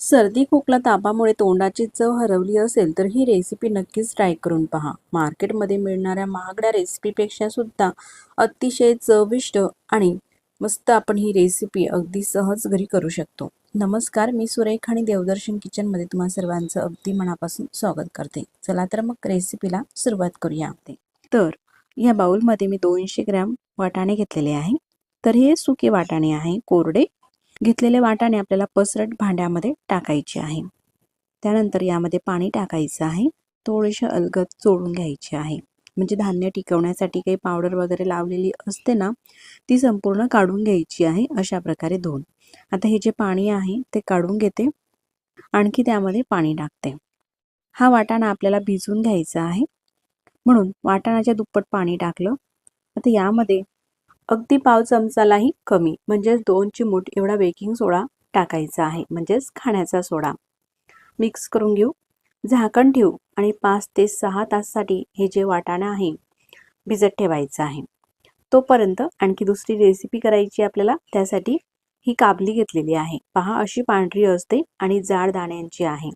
सर्दी खोकला तापामुळे तोंडाची चव हरवली असेल तर ही रेसिपी नक्कीच ट्राय करून पहा. मार्केटमध्ये मिळणाऱ्या महागड्या रेसिपीपेक्षा सुद्धा अतिशय चविष्ट आणि मस्त आपण ही रेसिपी अगदी सहज घरी करू शकतो. नमस्कार मी सुरेख आणि देवदर्शन किचनमध्ये तुम्हा सर्वांचं अगदी मनापासून स्वागत करते. चला तर मग रेसिपीला सुरुवात करूया तर या बाउलमध्ये मी दोनशे ग्रॅम वाटाणे घेतलेले आहे. तर हे सुके वाटाणे आहे कोरडे घेतलेले वाटाणे आपल्याला पसरट भांड्यामध्ये टाकायचे आहे. त्यानंतर यामध्ये पाणी टाकायचं आहे. थोडेसे अलगद चोळून घ्यायचे आहे. म्हणजे धान्य टिकवण्यासाठी काही पावडर वगैरे लावलेली असते ना ती संपूर्ण काढून घ्यायची आहे अशा प्रकारे धुवून आता हे जे पाणी आहे ते काढून घेते. आणखी त्यामध्ये पाणी टाकते. हा वाटाणा आपल्याला भिजून घ्यायचा आहे. म्हणून वाटाणाच्या दुप्पट पाणी टाकलं. आता यामध्ये अगदी पाव चमचालाही कमी म्हणजेच दोन चिमूट एवढा बेकिंग सोडा टाकायचा आहे म्हणजेच खाण्याचा सोडा. मिक्स करून घेऊ. झाकण ठेवू आणि पाच ते सहा ताससाठी हे जे वाटाणा आहे भिजत ठेवायचं आहे. तोपर्यंत आणखी दुसरी रेसिपी करायची आपल्याला त्यासाठी ही काबली घेतलेली आहे. पहा अशी पांढरी असते आणि जाड दाण्यांची आहे.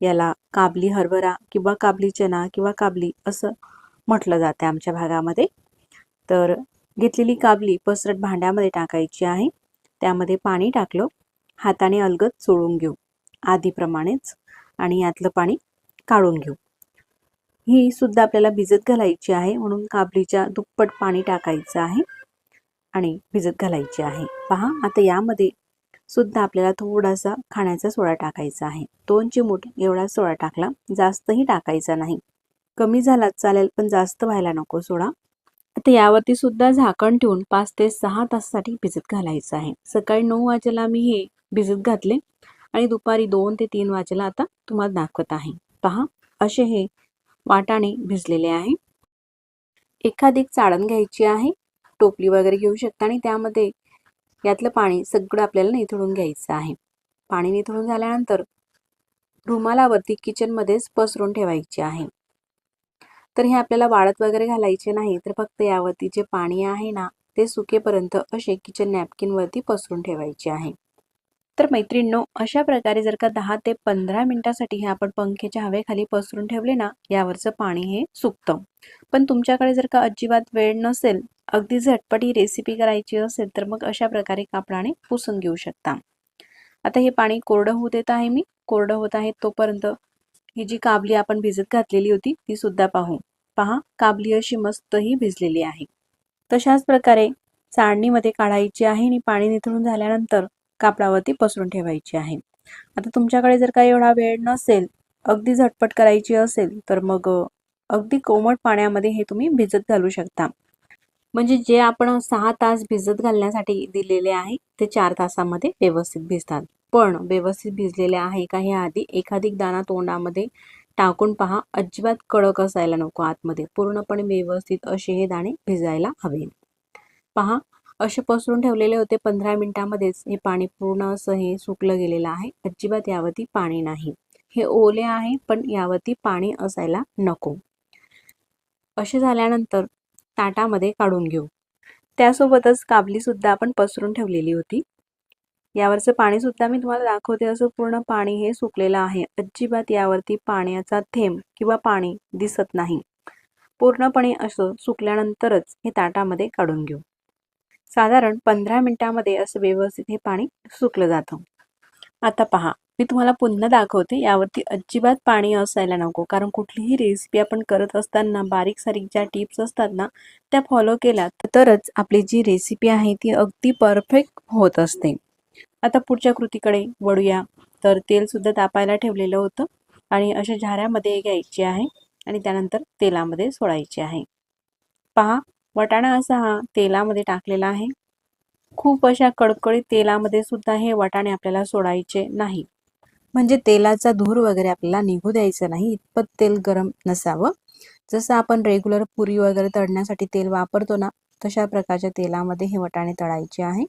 याला काबली हरभरा किंवा काबली चना किंवा काबली असं म्हटलं जातं आमच्या भागामध्ये. तर घेतलेली काबली पसरट भांड्यामध्ये टाकायची आहे. त्यामध्ये पाणी टाकलं. हाताने अलगद चोळून घेऊ. आधीप्रमाणेच. आणि यातलं पाणी काढून घेऊ. ही सुद्धा आपल्याला भिजत घालायची आहे. म्हणून काबलीच्या दुप्पट पाणी टाकायचं आहे. आणि भिजत घालायची आहे. पहा आता यामध्ये सुद्धा आपल्याला थोडासा खाण्याचा सोडा टाकायचा आहे. दोन चिमूट एवढा सोडा टाकला. जास्तही टाकायचा नाही. कमी झाला चालेल पण जास्त व्हायला नको सोडा. आता यावरती सुद्धा झाकण ठेवून पाच ते सहा तासासाठी भिजत घालायचं आहे. सकाळी नऊ वाजेला मी हे भिजत घातले आणि दुपारी दोन ते तीन वाजेला आता तुम्हाला दाखवत आहे. पहा असे हे वाटाणे भिजलेले आहे. एखादी चाळण घ्यायची आहे टोपली वगैरे घेऊ शकता आणि त्यामध्ये यातलं पाणी सगळं आपल्याला निथळून घ्यायचं आहे. पाणी निथळून झाल्यानंतर रुमालावरती किचनमध्येच पसरून ठेवायची आहे. तर हे आपल्याला वाळत वगैरे घालायचे नाही तर फक्त यावरती जे पाणी आहे ना ते सुकेपर्यंत असे किचन नॅपकिनवरती पसरून ठेवायचे आहे. तर मैत्रिणींनो अशा प्रकारे जर का दहा ते पंधरा मिनिटासाठी हे आपण पंख्याच्या हवेखाली पसरून ठेवले ना यावरचं पाणी हे सुकतं. पण तुमच्याकडे जर का अजिबात वेळ नसेल अगदी झटपट ही रेसिपी करायची असेल तर मग अशा प्रकारे कापडाने पुसून घेऊ शकता. आता हे पाणी कोरडं होऊ देत आहे मी कोरडं होत आहे तोपर्यंत ही जी काबली आपण भिजत घातलेली होती ती सुद्धा पाहू. पहा काबली अशी मस्तही भिजलेली आहे. तशाच प्रकारे चाळणीमध्ये काढायची आहे आणि पाणी निथळून झाल्यानंतर कापडावरती पसरून ठेवायची आहे. आता तुमच्याकडे जर काही एवढा वेळ नसेल अगदी झटपट करायची असेल तर मग अगदी कोमट पाण्यामध्ये हे तुम्ही भिजत घालू शकता. म्हणजे जे आपण सहा तास भिजत घालण्यासाठी दिलेले आहे ते चार तासामध्ये व्यवस्थित भिजतात. पण व्यवस्थित भिजलेले आहे का हे आधी एखादी दाणा तोंडामध्ये टाकून पहा. अजिबात कडक असायला नको आतमध्ये. पूर्णपणे व्यवस्थित असे हे दाणे भिजायला हवे. पहा असे पसरून ठेवलेले होते पंधरा मिनिटामध्येच. हे पाणी पूर्ण असं हे सुकलं गेलेलं आहे. अजिबात यावरती पाणी नाही. हे ओले आहे पण यावरती पाणी असायला नको. असे झाल्यानंतर ताटामध्ये काढून घेऊ. त्यासोबतच काबलीसुद्धा आपण पसरून ठेवलेली होती. यावरचं पाणीसुद्धा मी तुम्हाला दाखवते. असं पूर्ण पाणी हे सुकलेलं आहे. अजिबात यावरती पाण्याचा थेंब किंवा पाणी दिसत नाही. पूर्णपणे असं सुकल्यानंतरच हे ताटामध्ये काढून घेऊ. साधारण पंधरा मिनिटामध्ये असं व्यवस्थित हे पाणी सुकलं जातं. आता पहा. मी तुम्हाला पुन्हा दाखवते यावरती अजिबात पाणी असायला नको. कारण कुठलीही रेसिपी आपण करत असताना बारीक सारीक ज्या टिप्स असतात ना त्या फॉलो केल्या तरच आपली जी रेसिपी आहे ती अगदी परफेक्ट होत असते. आता पुढच्या कृतीकडे वळूया. तर तेलसुद्धा तापायला ठेवलेलं होतं आणि अशा झाऱ्यामध्ये घ्यायची आहे आणि त्यानंतर तेलामध्ये सोडायची आहे. पहा वटाणा असा हा तेलामध्ये टाकलेला आहे. खूप अशा कडकडीत तेलामध्ये सुद्धा हे वटाणे आपल्याला सोडायचे नाही. म्हणजे तेलाचा धूर वगैरे आपल्याला निघू द्यायचं नाही इतपत तेल गरम नसावं. जसं आपण रेग्युलर पुरी वगैरे तळण्यासाठी तेल वापरतो ना तशा प्रकारच्या तेलामध्ये हे वटाणे तळायचे आहे.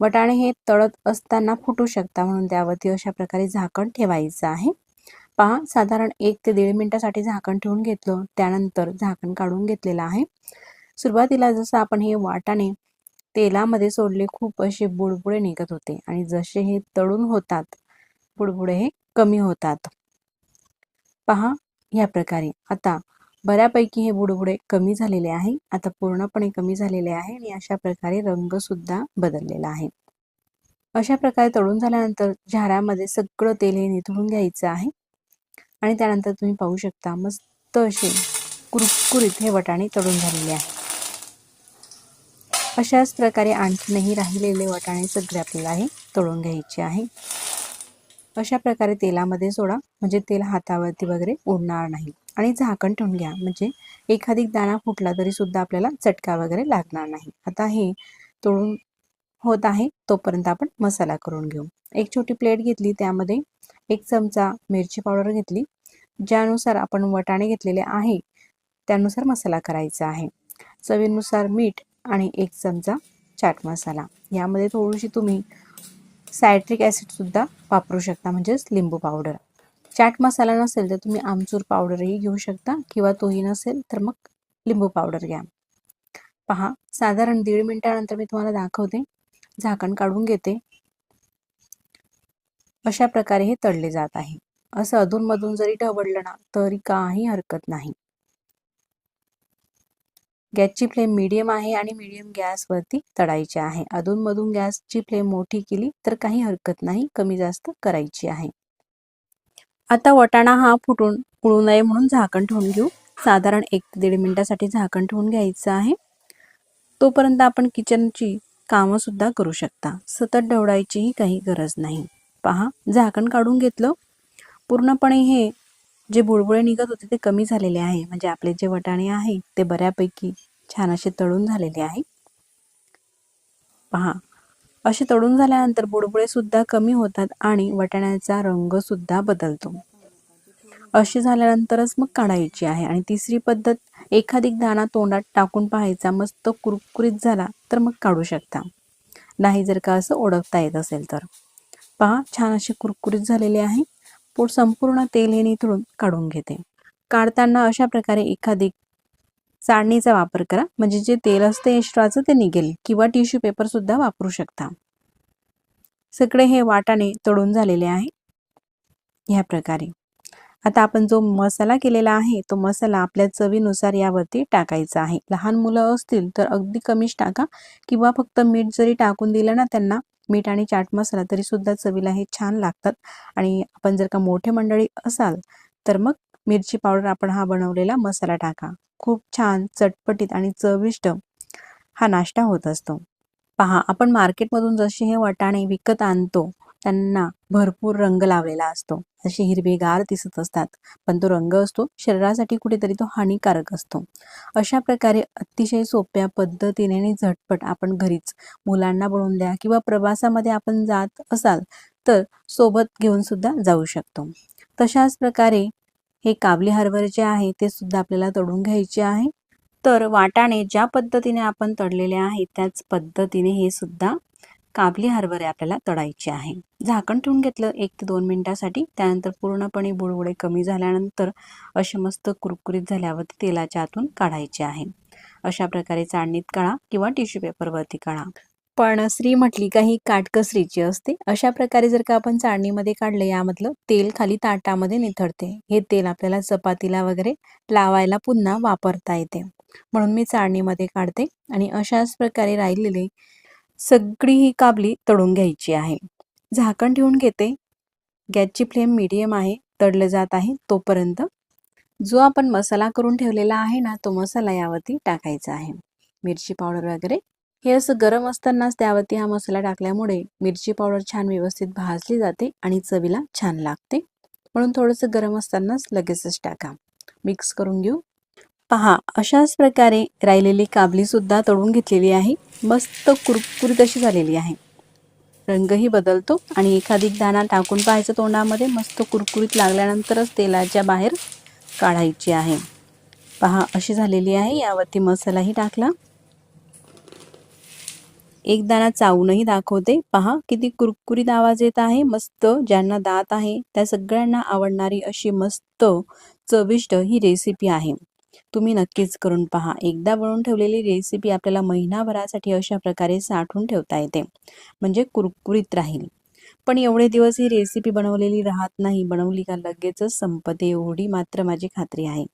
वटाणे हे तळत असताना फुटू शकता म्हणून त्यावरती अशा प्रकारे झाकण ठेवायचं आहे. पहा साधारण एक ते दीड मिनटासाठी झाकण ठेवून घेतलं त्यानंतर झाकण काढून घेतलेलं आहे. सुरुवातीला जसं आपण हे वाटाणे तेलामध्ये सोडले खूप असे बुडबुडे निघत होते आणि जसे हे तळून होतात बुडबुडे हे कमी होतात. पहा या प्रकारे. आता बऱ्यापैकी हे बुडबुडे कमी झालेले आहे. आता पूर्णपणे कमी झालेले आहे आणि अशा प्रकारे रंग सुद्धा बदललेला आहे. अशा प्रकारे तळून झाल्यानंतर झाऱ्यामध्ये सगळं तेल हे निथळून घ्यायचं आहे. आणि त्यानंतर तुम्ही पाहू शकता मस्त असे कुरकुरीत हे वटाणे तळून झालेले आहे. अशाच प्रकारे आणखीनही राहिलेले वटाणे सगळे आपल्याला हे तळून घ्यायचे आहे. अशा प्रकारे तेलामध्ये सोडा. म्हणजे तेल हातावरती वगैरे उडणार नाही. आणि झाकण ठेवून घ्या. म्हणजे एखादी दाणा फुटला तरी सुद्धा आपल्याला चटका वगैरे लागणार नाही. आता हे तोडून होत आहे. तोपर्यंत आपण मसाला करून घेऊ. एक छोटी प्लेट घेतली. त्यामध्ये एक चमचा मिरची पावडर घेतली. ज्यानुसार आपण वटाणे घेतलेले आहे त्यानुसार मसाला करायचा आहे. चवीनुसार मीठ आणि एक चमचा चाट मसाला. यामध्ये थोडीशी तुम्ही सायट्रिक ॲसिडसुद्धा वापरू शकता म्हणजेच लिंबू पावडर. चाट मसाला नसेल तर तुम्ही आमचूर पावडरही घेऊ शकता किंवा तोही नसेल तर मग लिंबू पावडर घ्या. पहा साधारण दीड मिनिटानंतर मी तुम्हाला दाखवते झाकण काढून घेते. अशा प्रकारे हे तळले जात आहे. असं अधूनमधून जरी ढवळलं ना तरी काही हरकत नाही. गॅसची फ्लेम मीडियम आहे आणि मीडियम गॅसवरती तळायची आहे. अधूनमधून गॅसची फ्लेम मोठी केली तर काही हरकत नाही कमी जास्त करायची आहे. आता वटाणा हा फुटून उळू नये म्हणून झाकण ठेवून घेऊ. साधारण एक ते दीड मिनिटासाठी झाकण ठेवून घ्यायचं आहे. तोपर्यंत आपण किचनची कामं सुद्धा करू शकता. सतत ढवळायचीही काही गरज नाही. पहा झाकण काढून घेतलं. पूर्णपणे हे जे बुळबुळे निघत होते ते कमी झालेले आहे. म्हणजे आपले जे वटाणे आहे ते बऱ्यापैकी छान असे तळून झालेले आहे. पहा असे तळून झाल्यानंतर बुडबुळे सुद्धा कमी होतात आणि वटाण्याचा रंग सुद्धा बदलतो. अशी झाल्यानंतरच मग काढायची आहे. आणि तिसरी पद्धत एखादी दाणा तोंडात टाकून पाहायचा मस्त कुरकुरीत झाला तर मग काढू शकता. नाही जर का असं ओळखता येत असेल तर. पहा छान असे कुरकुरीत झालेले आहे. पोट संपूर्ण तेल हे निथळून काढून घेते. काढताना अशा प्रकारे एखादी चाळणीचा वापर करा. म्हणजे जे तेल असते एक्स्ट्राचं ते निघेल किंवा टिश्यू पेपर सुद्धा वापरू शकता. सगळे हे वाटाणे तळून झालेले आहे. ह्या प्रकारे. आता आपण जो मसाला केलेला आहे तो मसाला आपल्या चवीनुसार यावरती टाकायचा आहे. लहान मुलं असतील तर अगदी कमीच टाका किंवा फक्त मीठ जरी टाकून दिलं ना त्यांना मीठ आणि चाट मसाला तरी सुद्धा चवीला हे छान लागतात. आणि आपण जर का मोठे मंडळी असाल तर मग मिरची पावडर आपण हा बनवलेला मसाला टाका. खूप छान चटपटीत आणि चविष्ट हा नाश्ता होत असतो. पहा आपण मार्केटमधून जसे हे वाटाणे विकत आणतो त्यांना भरपूर रंग लावलेला असतो. असे हिरवेगार दिसत असतात पण तो रंग असतो शरीरासाठी कुठेतरी तो हानिकारक असतो. अशा प्रकारे अतिशय सोप्या पद्धतीने आणि झटपट आपण घरीच मुलांना बनवून द्या किंवा प्रवासामध्ये आपण जात असाल तर सोबत घेऊन सुद्धा जाऊ शकतो. तशाच प्रकारे हे काबली हरभरे जे आहे ते सुद्धा आपल्याला तळून घ्यायचे आहे. तर वाटाणे ज्या पद्धतीने आपण तळलेले आहे त्याच पद्धतीने हे सुद्धा काबली हरभरे आपल्याला तळायचे आहे. झाकण ठेवून घेतलं एक ते दोन मिनिटासाठी. त्यानंतर पूर्णपणे बुडबुडे कमी झाल्यानंतर असे मस्त कुरकुरीत झाल्यावर तेलाच्या आतून काढायचे आहे. अशा प्रकारे चाळणीत काढा किंवा टिश्यू पेपरवरती काढा. पण स्त्री म्हटली का ही काटकसरीची असते? अशा प्रकारे जर का आपण चाळणीमध्ये काढलं यामधलं तेल खाली ताटामध्ये निथळते. हे तेल आपल्याला चपातीला वगैरे लावायला पुन्हा वापरता येते. म्हणून मी चाळणीमध्ये काढते आणि अशाच प्रकारे राहिलेले सगळी ही काबली तळून घ्यायची आहे. झाकण ठेवून घेते. गॅसची फ्लेम मीडियम आहे. तळलं जात आहे तोपर्यंत. जो आपण मसाला करून ठेवलेला आहे ना तो मसाला यावरती टाकायचा आहे. मिरची पावडर वगैरे. हे असं गरम असतानाच त्यावरती हा मसाला टाकल्यामुळे मिरची पावडर छान व्यवस्थित भाजली जाते आणि चवीला छान लागते. म्हणून थोडंसं गरम असतानाच लगेचच टाका. मिक्स करून घेऊ. पहा अशाच प्रकारे राहिलेली काबलीसुद्धा तळून घेतलेली आहे. मस्त कुरकुरीत अशी झालेली आहे. रंगही बदलतो आणि एखादी दाणा टाकून पाहायचं तोंडामध्ये मस्त कुरकुरीत लागल्यानंतरच तेलाच्या बाहेर काढायची आहे. पहा अशी झालेली आहे. यावरती मसालाही टाकला. एक दाणा चावूनही दाखवते. पहा किती कुरकुरीत आवाज येत आहे. मस्त ज्यांना दात आहे त्या सगळ्यांना आवडणारी अशी मस्त चविष्ट ही रेसिपी आहे. तुम्ही नक्कीच करून पहा. एकदा बनवून ठेवलेली रेसिपी आपल्याला महिनाभरासाठी अशा प्रकारे साठवून ठेवता येते. म्हणजे कुरकुरीत राहील. पण एवढे दिवस ही रेसिपी बनवलेली राहत नाही बनवली का लगेचच संपते एवढी मात्र माझी खात्री आहे.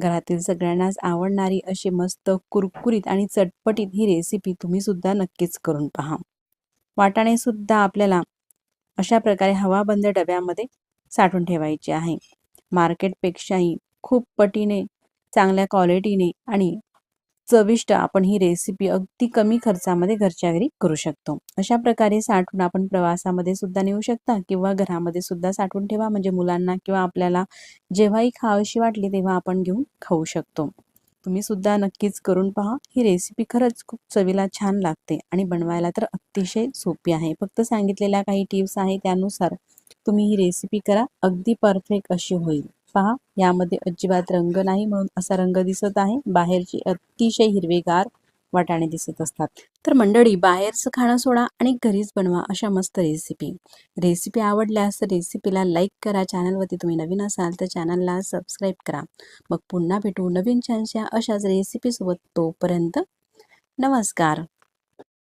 घरातील सगळ्यांनाच आवडणारी अशी मस्त कुरकुरीत आणि चटपटीत ही रेसिपी तुम्ही सुद्धा नक्कीच करून पहा. वाटाणे सुद्धा आपल्याला अशा प्रकारे हवाबंद डब्यामध्ये साठवून ठेवायचे आहे. मार्केटपेक्षाही खूप पटीने चांगल्या क्वालिटीने आणि चविष्ट आपण ही रेसिपी अगदी कमी खर्चामध्ये घरच्या घरी करू शकतो. अशा प्रकारे साठवून आपण प्रवासामध्ये सुद्धा नेऊ शकता किंवा घरामध्ये सुद्धा साठवून ठेवा म्हणजे मुलांना किंवा आपल्याला जेव्हाही खावीशी वाटली तेव्हा आपण घेऊन खाऊ शकतो. तुम्ही सुद्धा नक्कीच करून पहा. ही रेसिपी खरंच खूप चवीला छान लागते आणि बनवायला तर अतिशय सोपी आहे. फक्त सांगितलेल्या काही टिप्स आहे त्यानुसार तुम्ही ही रेसिपी करा. अगदी परफेक्ट अशी होईल. पहा. यामध्ये अजिबात रंग नाही म्हणून असा रंग दिसत आहे. बाहेरची अतिशय हिरवेगार वाटाणे दिसत असतात. तर मंडळी बाहेरचं खाणं सोडा आणि घरीच बनवा अशा मस्त रेसिपी रेसिपी आवडल्यास रेसिपीला लाईक करा. चॅनलवरती तुम्ही नवीन असाल तर चॅनलला सबस्क्राईब करा. मग पुन्हा भेटू नवीन छानशा अशाच रेसिपीसोबत तोपर्यंत नमस्कार.